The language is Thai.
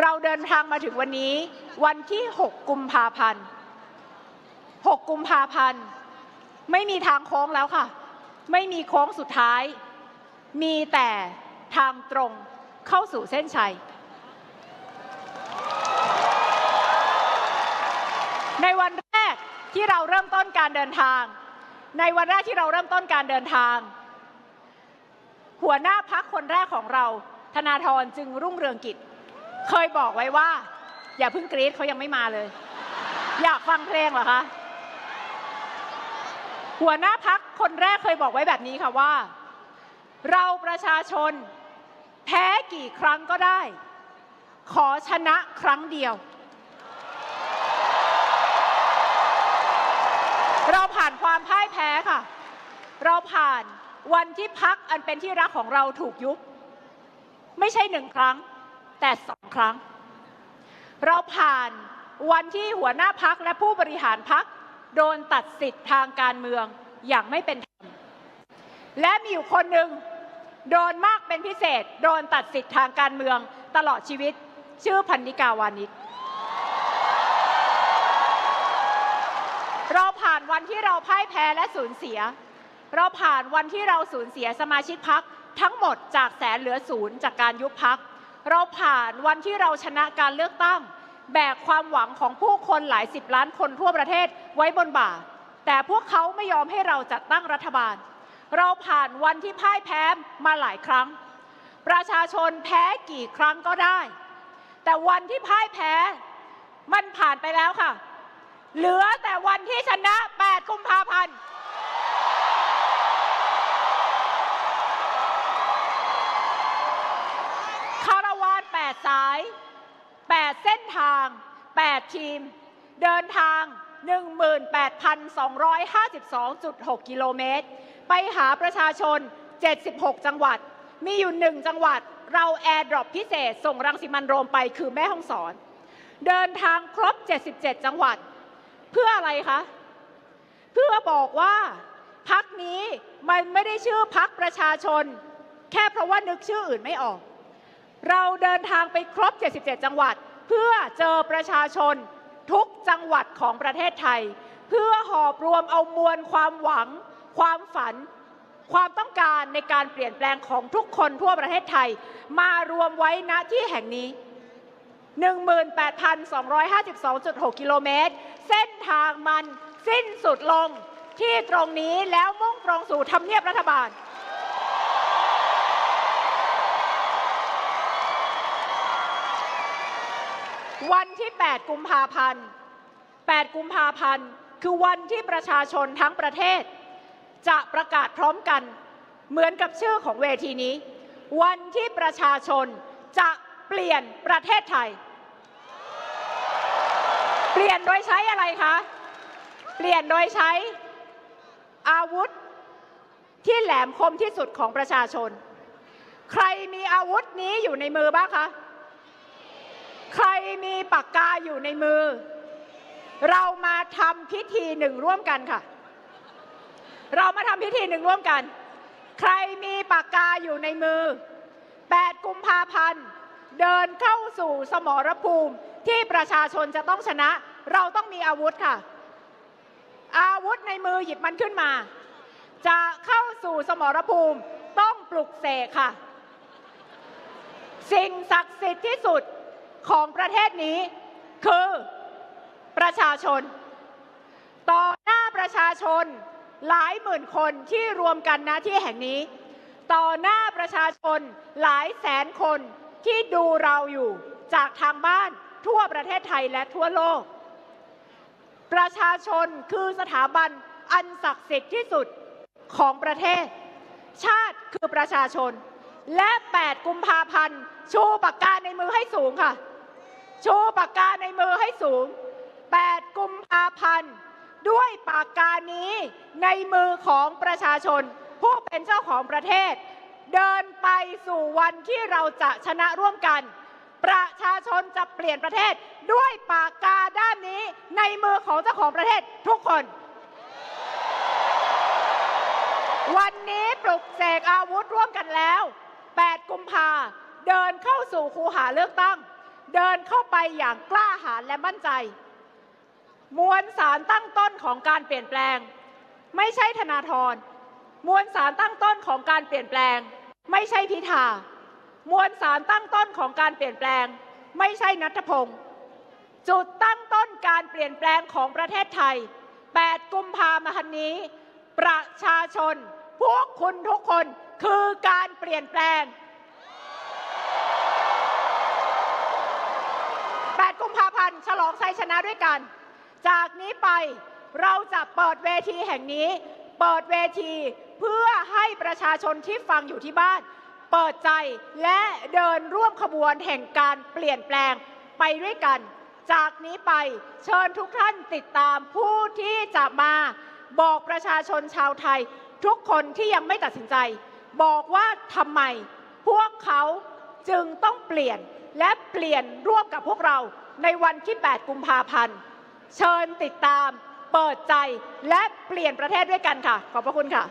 เราเดินทางมาถึงวันนี้ วันที่ 6 กุมภาพันธ์ 6 กุมภาพันธ์ ไม่มีทางโค้งแล้วค่ะ ไม่มีโค้งสุดท้าย มีแต่ทางตรงเข้าสู่เส้นชัย ในวันแรกที่เราเริ่มต้นการเดินทาง ในวันแรกที่เราเริ่มต้นการเดินทาง หัวหน้าพักคนแรกของเรา ธนาธรจึงรุ่งเรืองกิจ เคยบอกไว้ว่า อย่าเพิ่งกรี๊ดเขายังไม่มาเลย อยากฟังเพลงเหรอคะ หัวหน้าพักคนแรกเคยบอกไว้แบบนี้ค่ะว่า เราประชาชน แพ้กี่ครั้งก็ได้ ขอชนะครั้งเดียว เราผ่านความพ่ายแพ้ค่ะ เราผ่านวันที่พักอันเป็นที่รักของเราถูกยุบ ไม่ใช่หนึ่งครั้ง แต่สองครั้ง เราผ่านวันที่หัวหน้าพักและผู้บริหารพักโดนตัดสิทธิ์ทางการเมืองอย่างไม่เป็นธรรม และมีอยู่คนหนึ่งโดนมากเป็นพิเศษ โดนตัดสิทธิ์ทางการเมืองตลอดชีวิต ชื่อพันนิกาวานิชเราผ่านวันที่เราพ่ายแพ้และสูญเสีย เราผ่านวันที่เราสูญเสียสมาชิกพักทั้งหมดจากแสนเหลือศูนย์จากการยุบพัก เราผ่านวันที่เราชนะการเลือกตั้ง แบกความหวังของผู้คนหลายสิบล้านคนทั่วประเทศไว้บนบ่า แต่พวกเขาไม่ยอมให้เราจัดตั้งรัฐบาล เราผ่านวันที่พ่ายแพ้มาหลายครั้ง ประชาชนแพ้กี่ครั้งก็ได้ แต่วันที่พ่ายแพ้มันผ่านไปแล้วค่ะ เหลือแต่วันที่ชนะ 8 กุมภาพันธ์ คาราวาน 8 สาย 8 เส้น ทาง 8 ทีม เดินทาง 18,252.6 กิโลเมตร ไปหาประชาชน 76 จังหวัด มีอยู่หนึ่งจังหวัด เราแอร์ดรอปพิเศษ ส่งรังสิมันโรมไปคือแม่ฮ่องสอน เดินทางครบ 77 จังหวัด เพื่ออะไรคะ เพื่อบอกว่าพักนี้มันไม่ได้ชื่อพักประชาชน แค่เพราะว่านึกชื่ออื่นไม่ออกเราเดินทางไปครบ 77 จังหวัด เพื่อเจอประชาชนทุกจังหวัดของประเทศไทย เพื่อหอบรวมเอามวลความหวัง ความฝัน ความต้องการในการเปลี่ยนแปลงของทุกคนทั่วประเทศไทย มารวมไว้ณที่แห่งนี้ 18,252.6 กิโลเมตร เส้นทางมันสิ้นสุดลงที่ตรงนี้แล้วมุ่งตรงสู่ทำเนียบรัฐบาล วันที่ 8 กุมภาพันธ์ 8 กุมภาพันธ์ คือวันที่ประชาชนทั้งประเทศ จะประกาศพร้อมกัน เหมือนกับชื่อของเวทีนี้ วันที่ประชาชนจะเปลี่ยนประเทศไทย เปลี่ยนโดยใช้อะไรคะ เปลี่ยนโดยใช้อาวุธที่แหลมคมที่สุดของประชาชน ใครมีอาวุธนี้อยู่ในมือบ้างคะ ใครมีปากกาอยู่ในมือ เรามาทำพิธีหนึ่งร่วมกันค่ะ เรามาทำพิธีหนึ่งร่วมกัน ใครมีปากกาอยู่ในมือ 8 กุมภาพันธ์ เดินเข้าสู่สมรภูมิที่ประชาชนจะต้องชนะ เราต้องมีอาวุธค่ะ อาวุธในมือหยิบมันขึ้นมา จะเข้าสู่สมรภูมิต้องปลุกเสกค่ะ สิ่งศักดิ์สิทธิ์ที่สุด ของประเทศนี้ คือประชาชน ต่อหน้าประชาชนหลายหมื่นคนที่รวมกันณที่แห่งนี้ ต่อหน้าประชาชนหลายแสนคนที่ดูเราอยู่จากทางบ้านทั่วประเทศไทยและทั่วโลก ประชาชนคือสถาบันอันศักดิ์สิทธิ์ที่สุดของประเทศ ชาติคือประชาชน และ 8 กุมภาพันธ์ ชูปากกาในมือให้สูงค่ะ ชูปากกาในมือให้สูง 8 กุมภาพันธ์ ด้วยปากกานี้ในมือของประชาชน ผู้เป็นเจ้าของประเทศ เดินไปสู่วันที่เราจะชนะร่วมกัน ประชาชนจะเปลี่ยนประเทศ ด้วยปากกาด้านนี้ในมือของเจ้าของประเทศทุกคน วันนี้ปลุกเสกอาวุธร่วมกันแล้ว 8 กุมภาเดินเข้าสู่คูหาเลือกตั้ง เดินเข้าไปอย่างกล้าหาญและมั่นใจ มวลสารตั้งต้นของการเปลี่ยนแปลง ไม่ใช่ธนาธรมวลสารตั้งต้นของการเปลี่ยนแปลง ไม่ใช่พิธามวลสารตั้งต้นของการเปลี่ยนแปลง ไม่ใช่นัทพงศ์จุดตั้งต้นการเปลี่ยนแปลงของประเทศไทย 8 กุมภาพันธ์นี้ ประชาชน พวกคุณทุกคนคือการเปลี่ยนแปลง 8 กุมภาพันธ์ ฉลองชัยชนะด้วยกัน จากนี้ไปเราจะเปิดเวทีแห่งนี้ เปิดเวทีเพื่อให้ประชาชนที่ฟังอยู่ที่บ้าน เปิดใจและเดินร่วมขบวนแห่งการเปลี่ยนแปลงไปด้วยกัน จากนี้ไปเชิญทุกท่านติดตามผู้ที่จะมาบอกประชาชนชาวไทย ทุกคนที่ยังไม่ตัดสินใจ บอกว่าทำไมพวกเขาจึงต้องเปลี่ยนและเปลี่ยนร่วมกับพวกเรา ในวันที่ 8 กุมภาพันธ์ เชิญติดตาม เปิดใจและเปลี่ยนประเทศด้วยกันค่ะ ขอบพระคุณค่ะ